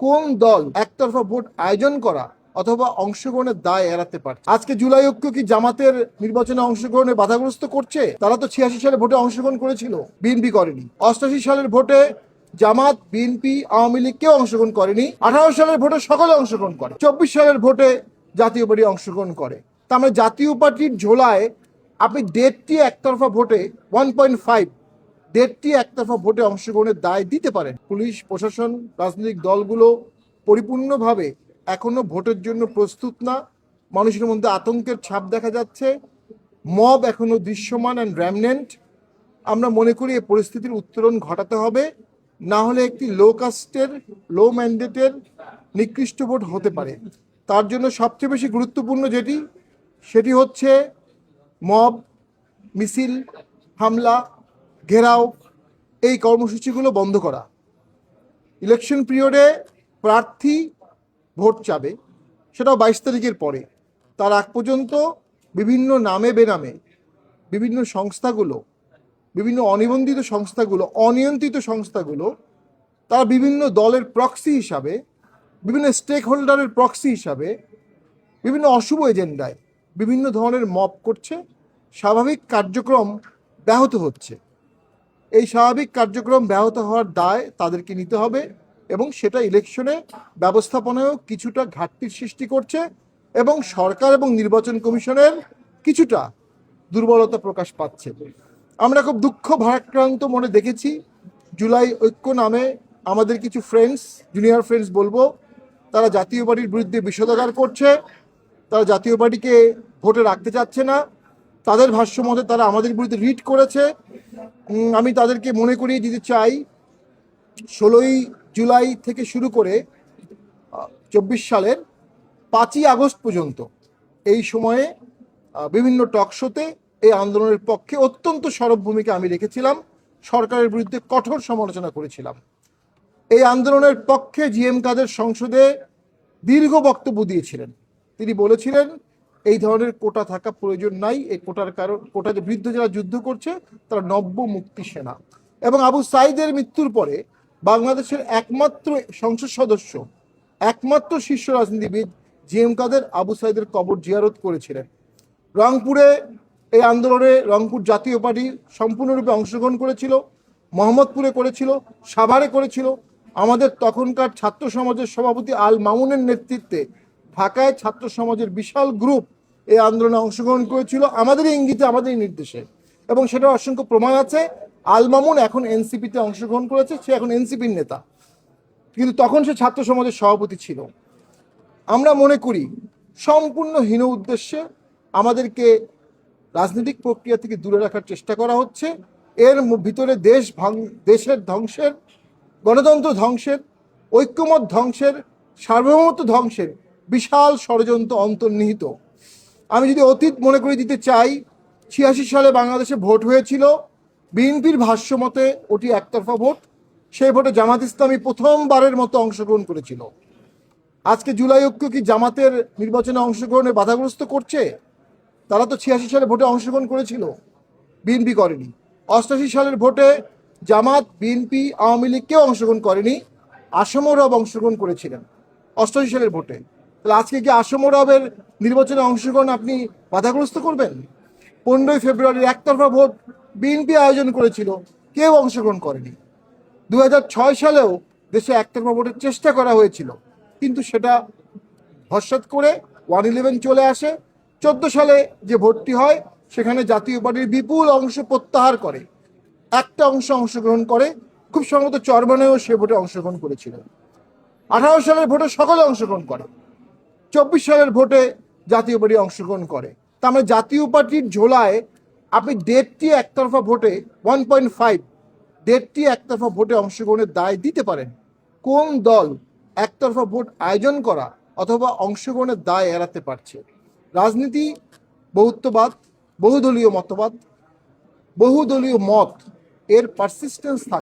কোন দল একতরফা ভোট আয়োজন করা অথবা অংশগ্রহণের দায় এড়াতে পারছে? আজকে জুলাই ঐক্য কি জামাতের নির্বাচনে অংশগ্রহণে বাধাগ্রস্ত করছে? তারা তো ছিয়াশি সালে ভোটে অংশগ্রহণ করেছিল, বিএনপি করেনি। অষ্টাশি সালের ভোটে জামাত, বিএনপি, আওয়ামী লীগ কেউ অংশগ্রহণ করেনি। আঠারো সালের ভোটে সকলে অংশগ্রহণ করে। চব্বিশ সালের ভোটে জাতীয় পার্টি অংশগ্রহণ করে। তার মানে জাতীয় পার্টির ঝোলায় আপনি ডেটটি একতরফা ভোটে ওয়ান পয়েন্ট ফাইভ দেড়টি একতরফা ভোটে অংশগ্রহণের দায় দিতে পারেন। পুলিশ, প্রশাসন, রাজনৈতিক দলগুলো পরিপূর্ণভাবে এখনও ভোটের জন্য প্রস্তুত না। মানুষের মধ্যে আতঙ্কের ছাপ দেখা যাচ্ছে। মব এখনও দৃশ্যমান অ্যান্ড র্যামনেন্ট আমরা মনে করি এই পরিস্থিতির উত্তরণ ঘটাতে হবে। না হলে একটি লো কাস্টের লো ম্যান্ডেটের নিকৃষ্ট ভোট হতে পারে। তার জন্য সবচেয়ে বেশি গুরুত্বপূর্ণ যেটি, সেটি হচ্ছে মব, মিছিল, হামলা ঘেরাও, এই কর্মসূচিগুলো বন্ধ করা। ইলেকশন পিরিয়ডে প্রার্থী ভোট চাবে, সেটাও বাইশ তারিখের পরে। তার আগ পর্যন্ত বিভিন্ন নামে বেনামে বিভিন্ন সংস্থাগুলো, বিভিন্ন অনিবন্ধিত সংস্থাগুলো, অনিয়ন্ত্রিত সংস্থাগুলো, তারা বিভিন্ন দলের প্রক্সি হিসাবে, বিভিন্ন স্টেক হোল্ডারের প্রক্সি হিসাবে, বিভিন্ন অশুভ এজেন্ডায় বিভিন্ন ধরনের মপ করছে। স্বাভাবিক কার্যক্রম ব্যাহত হচ্ছে। এই স্বাভাবিক কার্যক্রম ব্যাহত হওয়ার দায় তাদেরকে নিতে হবে এবং সেটা ইলেকশনে ব্যবস্থাপনায়ও কিছুটা ঘাটতির সৃষ্টি করছে এবং সরকার এবং নির্বাচন কমিশনের কিছুটা দুর্বলতা প্রকাশ পাচ্ছে। আমরা খুব দুঃখ ভারাক্রান্ত মনে দেখেছি। জুলাই ঐক্য নামে আমাদের কিছু ফ্রেন্ডস জুনিয়র ফ্রেন্ডস বলব, তারা জাতীয় পার্টির বিরুদ্ধে বিষোদাগার করছে। তারা জাতীয় পার্টিকে ভোটে রাখতে চাচ্ছে না। তাদের ভাষ্য মতে তারা আমাদের বিরুদ্ধে রিট করেছে। আমি তাদেরকে মনে করিয়ে দিতে চাই, ষোলোই জুলাই থেকে শুরু করে চব্বিশ সালের পাঁচই আগস্ট পর্যন্ত এই সময়ে বিভিন্ন টক শোতে এই আন্দোলনের পক্ষে অত্যন্ত সরব ভূমিকা আমি রেখেছিলাম। সরকারের বিরুদ্ধে কঠোর সমালোচনা করেছিলাম। এই আন্দোলনের পক্ষে জিএম কাদের সংসদে দীর্ঘ বক্তব্য দিয়েছিলেন। তিনি বলেছিলেন এই ধরনের কোটা থাকা প্রয়োজন নাই। এই কোটার কারণ কোটার বৃদ্ধ যারা যুদ্ধ করছে, তারা নব্য মুক্তি সেনা। এবং আবু সাইদের মৃত্যুর পরে বাংলাদেশের একমাত্র সংসদ সদস্য, একমাত্র শীর্ষ রাজনীতিবিদ জিএম কাদের আবু সাইদের কবর জিয়ারত করেছিলেন। রংপুরে এই আন্দোলনে রংপুর জাতীয় পার্টি সম্পূর্ণরূপে অংশগ্রহণ করেছিল, মোহাম্মদপুরে করেছিল, সাভারে করেছিল। আমাদের তখনকার ছাত্র সমাজের সভাপতি আল মামুনের নেতৃত্বে ঢাকায় ছাত্র সমাজের বিশাল গ্রুপ এই আন্দোলনে অংশগ্রহণ করেছিল আমাদেরই ইঙ্গিতে আমাদেরই নির্দেশে। এবং সেটার অসংখ্য প্রমাণ আছে। আল মামুন এখন এনসিপিতে অংশগ্রহণ করেছে, সে এখন এনসিপির নেতা। কিন্তু তখন সে ছাত্র সমাজের সভাপতি ছিল। আমরা মনে করি, সম্পূর্ণ হীন উদ্দেশ্যে আমাদেরকে রাজনৈতিক প্রক্রিয়া থেকে দূরে রাখার চেষ্টা করা হচ্ছে। এর ভিতরে দেশ দেশের ধ্বংসের, গণতন্ত্র ধ্বংসের, ঐক্যমত ধ্বংসের, সার্বভৌমত্ব ধ্বংসের বিশাল ষড়যন্ত্র অন্তর্নিহিত। আমি যদি অতীত মনে করে দিতে চাই, ছিয়াশি সালে বাংলাদেশে ভোট হয়েছিল। বিএনপির ভাষ্য মতে, ওটি একতরফা ভোট। সেই ভোটে জামাত ইসলামী প্রথমবারের মতো অংশগ্রহণ করেছিল। আজকে জুলাই ঐক্য কি জামাতের নির্বাচনে অংশগ্রহণে বাধাগ্রস্ত করছে? তারা তো ছিয়াশি সালে ভোটে অংশগ্রহণ করেছিল। বিএনপি করেনি। অষ্টাশি সালের ভোটে জামাত, বিএনপি, আওয়ামী লীগ কেউ অংশগ্রহণ করেনি। আসমরব অংশগ্রহণ করেছিলেন। অষ্টাশি সালের ভোটে। তাহলে আজকে কি আসমরবের নির্বাচনে অংশগ্রহণ আপনি বাধাগ্রস্ত করবেন? পনেরোই ফেব্রুয়ারির একতরফা ভোট বিএনপি আয়োজন করেছিল। কেউ অংশগ্রহণ করেনি। দু হাজার ছয় সালেও দেশে একতরফা ভোটের চেষ্টা করা হয়েছিল। কিন্তু সেটা ভরসাত করে ওয়ান ইলেভেন চলে আসে। চোদ্দ সালে যে ভোটটি হয়, সেখানে জাতীয় পার্টির বিপুল অংশ প্রত্যাহার করে। একটা অংশ অংশগ্রহণ করে। খুব সম্ভবত চরমানেও সে ভোটে অংশগ্রহণ করেছিল। আঠারো সালের ভোটে সকলে অংশগ্রহণ করে। চব্বিশ সালের ভোটে জাতীয় পার্টি অংশগ্রহণ করে। তার মানে জাতীয় পার্টির ঝোলায় আপনি দেড়টি একতরফা ভোটে ওয়ান পয়েন্ট ফাইভ দেড়টি একতরফা ভোটে অংশগ্রহণের দায় দিতে পারেন। কোন দল একতরফা ভোট আয়োজন করা অথবা অংশগ্রহণের দায় এড়াতে পারছে? রাজনীতি বহুত্ববাদ বহুদলীয় মতবাদ, বহুদলীয় মত, এর পারসিস্টেন্স থাকে